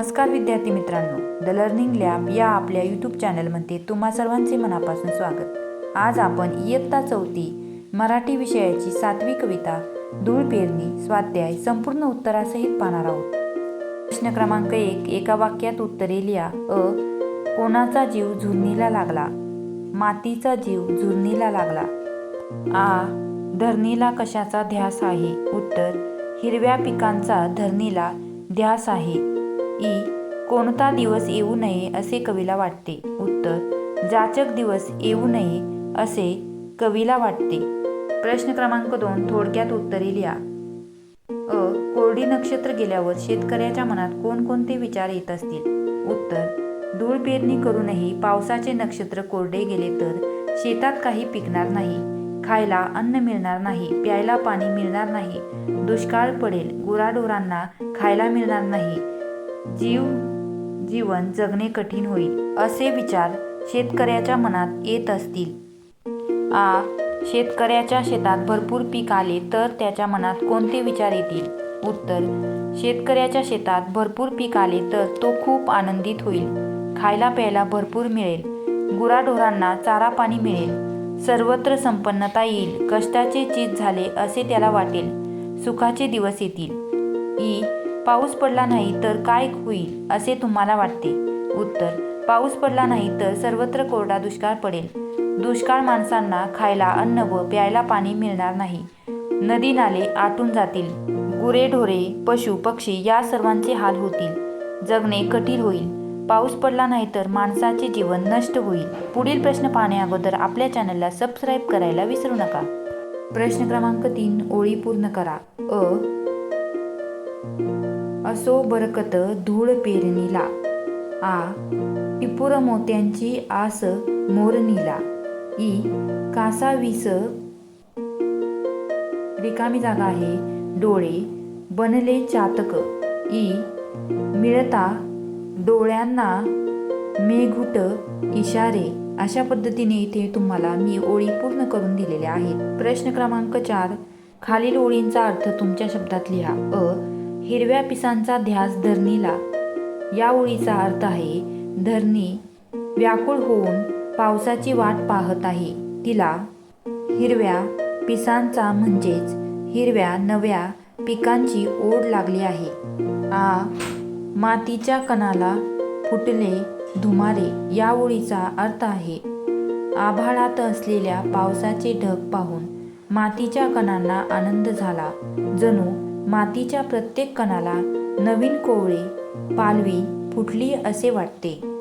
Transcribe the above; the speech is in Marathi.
नमस्कार विद्यार्थी मित्रांनो द लर्निंग लॅब या आपल्या यूट्यूब चॅनलमध्ये तुम्हा सर्वांचे मनापासून स्वागत. आज आपण इयत्ता चौथी मराठी विषयाची सातवी कविता धूळ पेरणी स्वाध्याय संपूर्ण उत्तरासहित पाहणार आहोत. प्रश्न क्रमांक एक एका वाक्यात उत्तरे लिहा. अ कोणाचा जीव झुरणीला लागला? मातीचा जीव झुरणीला लागला. आ धरणीला कशाचा ध्यास आहे? उत्तर हिरव्या पिकांचा धरणीला ध्यास आहे. ई कोणता दिवस येऊ नये असे कवीला वाटते. उत्तर जाचक दिवस येऊ नये असे कवीला वाटते. प्रश्न क्रमांक दोन थोडक्यात उत्तरे लिहा. अ कोरडी नक्षत्र गेल्यावर शेतकऱ्याच्या मनात कोणकोणते विचार येत असतील? उत्तर धूळ पेरणी करूनही पावसाचे नक्षत्र कोरडे गेले तर शेतात काही पिकणार नाही खायला अन्न मिळणार नाही प्यायला पाणी मिळणार नाही दुष्काळ पडेल गुराढोरांना खायला मिळणार नाही जीव जीवन जगणे कठीण होईल असे विचार शेतकऱ्याच्या मनात येत असतील. आ शेतकऱ्याच्या शेतात भरपूर पीक आले तर त्याच्या मनात कोणते विचार येतील? उत्तर शेतकऱ्याच्या शेतात भरपूर पीक आले तर तो खूप आनंदित होईल. खायला प्यायला भरपूर मिळेल. गुराढोरांना चारा पाणी मिळेल. सर्वत्र संपन्नता येईल. कष्टाचे चीज झाले असे त्याला वाटेल. सुखाचे दिवस येतील. ई पाऊस पडला नाही तर काय होईल असे तुम्हाला वाटते? उत्तर पाऊस पडला नाही तर सर्वत्र कोरडा दुष्काळ पडेल. दुष्काळ माणसांना खायला अन्न व प्यायला पाणी मिळणार नाही. नदी नाले आटून जातील. गुरेढोरे पशु पक्षी या सर्वांचे हाल होतील. जगणे कठीण होईल. पाऊस पडला नाही तर माणसाचे जीवन नष्ट होईल. पुढील प्रश्न पाहण्याअगोदर आपल्या चॅनलला सबस्क्राईब करायला विसरू नका. प्रश्न क्रमांक तीन ओळी पूर्ण करा. अ असो बरकत धूळ पेरणीला. आ टिपूर मोत्यांची आस मोरणीला. ई कासावीस रिकामी जागा आहे डोळे बनले चातक. ई मिळता डोळ्यांना मेघुट इशारे. अशा पद्धतीने इथे तुम्हाला मी ओळी पूर्ण करून दिलेल्या आहेत. प्रश्न क्रमांक चार खालील ओळींचा अर्थ तुमच्या शब्दात लिहा. अ हिरव्या पिसांचा ध्यास धरणीला. या ओळीचा अर्थ आहे धरणी व्याकुळ होऊन पावसाची वाट पाहत आहे. तिला हिरव्या पिसांचा म्हणजेच हिरव्या नव्या पिकांची ओढ लागली आहे. आ मातीच्या कणाला फुटले धुमारे या ओळीचा अर्थ आहे. आभाळात असलेल्या पावसाचे ढग पाहून मातीच्या कणांना आनंद झाला. जणू मातीच्या प्रत्येक कणाला नवीन कोवळे पालवी फुटली असे वाटते.